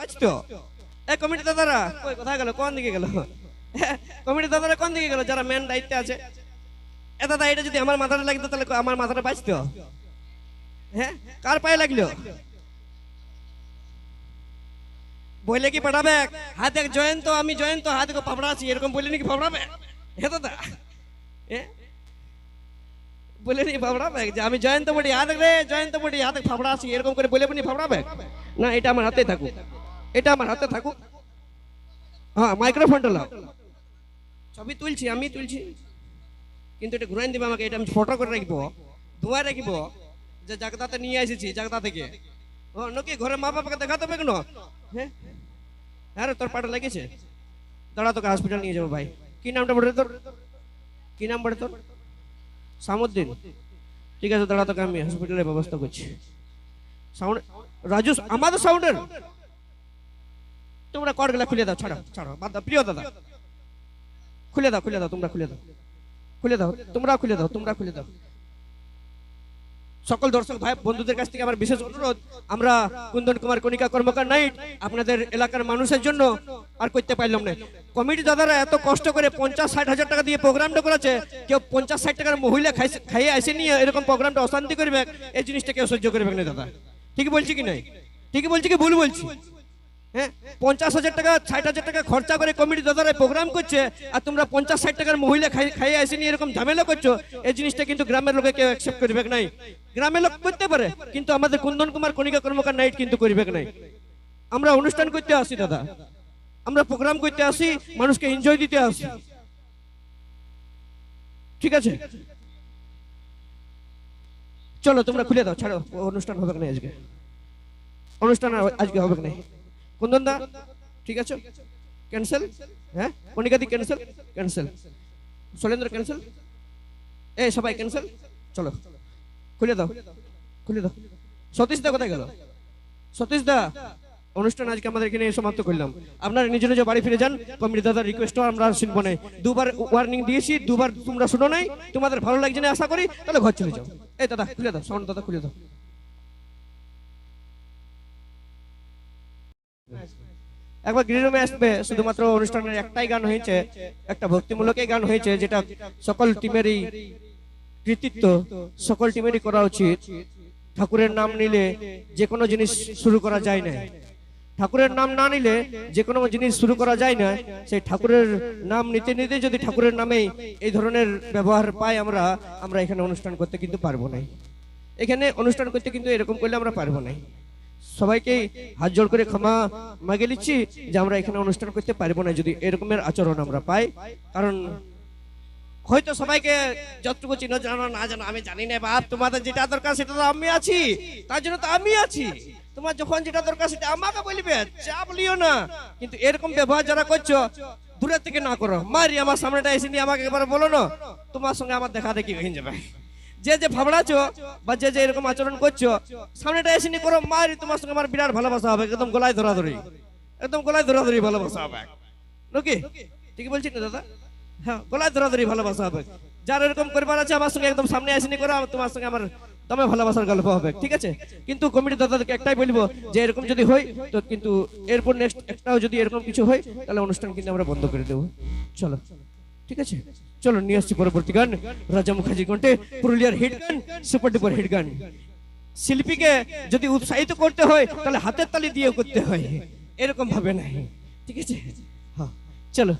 বাঁচতো এ committee দাদারা, কই, কোথায় গেল? কোন দিকে গেল? কমিটি দাদারা কোন দিকে গেল? যারা মেন দায়িত্বে আছে। এ দাদা এটা যদি আমার মাথাটা লাগতো, তাহলে আমার মাথাটা বাঁচতো হ্যাঁ কার পায়ে লাগল? বলে কি পাঠাবে হাত এক জয়ন্ত, আমি জয়ন্ত, হাত দেখো পাপড়া আছি। এরকম বলে নাকি পাপড়াবে হে দাদা বলে নি ফাফড়াবে যে আমি জয়ন্ত বডি হাত রে, জয়ন্ত বডি হাতে ফাফড়া আছি। এরকম করে বলে বনি ফাফড়াবে না, এটা আমার হাতে থাকুক। এটা আমার হাতে থাকুক। হ্যাঁ মাইক্রোফোনটা লাও। ছবি তুলছি, আমি তুলছি। কিন্তু এটা ঘুরাই দিবে আমাকে, এটা আমি ফটো করে রাখব। ধোয়া রাখব, যে জাগদাতে নিয়ে এসেছি, জাগদা থেকে। ও, নাকি, ঘরে মা বাবাকে দেখাতে হবে কেন? হ্যাঁ? হ্যাঁ তোর পাটা লেগেছে? দাঁড়া, তোকে হসপিটাল নিয়ে যাব, ভাই। কি নামটা পড়ে তোর? কি নাম পড়ে তোর? সামুদ্দিন। ঠিক আছে, দাঁড়া, তোকে আমি হসপিটালের ব্যবস্থা করছি। সাউন্ড রাজু, আমাদের সাউন্ডের? তোমরা কর গেলা খুলে দাও, ছাড়ো ছাড়ো, বাদ দাও। প্রিয় দাদা, খুলে দাও খুলে দাও, তোমরা খুলে দাও। খুলে দাও তোমরা খুলে দাও, তোমরা খুলে দাও। সকল দর্শক ভাই, বন্ধুদের কাছ থেকে আমার বিশেষ অনুরোধ, আমরা কুন্দন কুমার কণিকা কর্মকার নাইট আপনাদের এলাকার মানুষের জন্য আর করতে পারলাম না। কমিটি দাদারা এত কষ্ট করে পঞ্চাশ ষাট হাজার টাকা দিয়ে প্রোগ্রামটা করেছে, কেউ পঞ্চাশ ষাট টাকার মহিলা খাইয়ে আসে নিয়ে এরকম প্রোগ্রামটা অশান্তি করবে, এই জিনিসটা কেউ সহ্য করবে না দাদা। ঠিকই বলছি কি নাই? ঠিকই বলছি কি ভুল বলছি? হ্যাঁ? পঞ্চাশ হাজার টাকা, ষাট হাজার টাকা খরচা করে কমিটি দাদারা প্রোগ্রাম করছে, আর তোমরা পঞ্চাশ, ষাট টাকার মহিলা খাই- খাইয়ে আসে নিয়ে এরকম ঝামেলা করছ, এই জিনিসটা কিন্তু গ্রামের লোকে কেউ অ্যাকসেপ্ট করবে নাই। গ্রামের লোক করতে পারে, কিন্তু আমাদের কুন্দন কুমার কণিকা কর্মকার নাইট কিন্তু করবে নাই। আমরা অনুষ্ঠান করতে আসি, দাদা। আমরা প্রোগ্রাম করতে আসি, মানুষকে এনজয় দিতে আসি। ঠিক আছে? চলো, তোমরা খুলে দাও, ছাড়ো, অনুষ্ঠান হবে না আজকে? অনুষ্ঠান আজকে হবে না কুন্দন দা ঠিক আছে? ক্যান্সেল হ্যাঁ? কণিকাদি ক্যান্সেল ক্যান্সেল শৈলেন্দ্র ক্যান্সেল এ, সবাই ক্যান্সেল চলো। খুলে দাও। খুলে দাও। সতীশ দা কোথায় গেল? সতীশ দা, অনুষ্ঠান আজকে আমাদের এখানে সমাপ্ত করলাম। আপনারা নিজ নিজ বাড়ি ফিরে যান। কমিটি দাদার রিকোয়েস্টও আমরা শুনব নাই। দুবার ওয়ার্নিং দিয়েছি, দুবার তোমরা শুনো নাই। তোমাদের ভালো লাগছে না আশা করি, তাহলে ঘর চলে যাও। এই দাদা, খুলে দাও। সাউন্ড দাদা, খুলে দাও। একবার গৃহরুমে আসবে, শুধুমাত্র অনুষ্ঠানের একটাই গান হয়েছে, একটা ভক্তিমূলকই গান হয়েছে যেটা সকল টিমেরই কৃতিত্ব, সকল টিমেরই করা উচিত। ঠাকুরের নাম নিলে যে কোনো জিনিস শুরু করা যায় না। ঠাকুরের নাম না নিলে যে কোনো জিনিস শুরু করা যায় না। সেই ঠাকুরের নাম নিতে নিতে যদি ঠাকুরের নামেই এই ধরনের ব্যবহার পাই আমরা আমরা এখানে অনুষ্ঠান করতে কিন্তু পারব না। এখানে অনুষ্ঠান করতে কিন্তু এরকম করলে আমরা পারব না। সবাইকে হাত জোড় করে ক্ষমা মাগে নিচ্ছি যে আমরা এখানে অনুষ্ঠান করতে পারব না যদি এরকমের আচরণ আমরা পাই। কারণ হয়তো সবাইকে যতটুকু চিহ্ন জানো না জানো, আমি জানি না, বাপ, তোমাদের যেটা দরকার সেটা তো আমি আছি। তার জন্য তো আমি আছি। তোমার যখন যেটা দরকার সেটা আমাকে বলবে চাপ লিও না। কিন্তু এরকম ব্যবহার যারা করছ, দূরের থেকে না করো। মারি, আমার সামনেটা এসে নিয়ে আমাকে একবার বলো না। তোমার সঙ্গে আমার দেখা দেখি হয়ে যাবে। যে যে ভাবড়াছো বা যে যে এরকম আচরণ করছ, সামনেটা এসে নিয়ে করো মারি তোমার সঙ্গে আমার বিরাট ভালোবাসা হবে, একদম গলায় ধরাধরি, একদম গলায় ধরাধরি ভালোবাসা হবে। নাকি ঠিক বলছি না দাদা? হ্যাঁ গলায় ধরাধরি ভালোবাসা হবে। যার এরকম করবার আছে, আমার সঙ্গে একদম সামনে আসেনি করো তোমার সঙ্গে আমার দমে ভালোবাসার গল্প হবে। ঠিক আছে? কিন্তু কমিটি দাদাদেরকে একটাই বলব, যে এরকম যদি হয়, তো কিন্তু এরপর নেক্সট একটাও যদি এরকম কিছু হয়, তাহলে অনুষ্ঠান কিন্তু আমরা বন্ধ করে দেবো। চলো। ঠিক আছে? চলো নিয়ে আসছি পরবর্তী গান। রাজা মুখার্জি কণ্ঠে পুরুলিয়ার হিট গান সুপার ডুপার হিট গান। শিল্পীকে যদি উৎসাহিত করতে হয়, তাহলে হাতের তালি দিয়ে করতে হয়। এরকম ভাবে নাই। ঠিক আছে? হ্যাঁ চলো।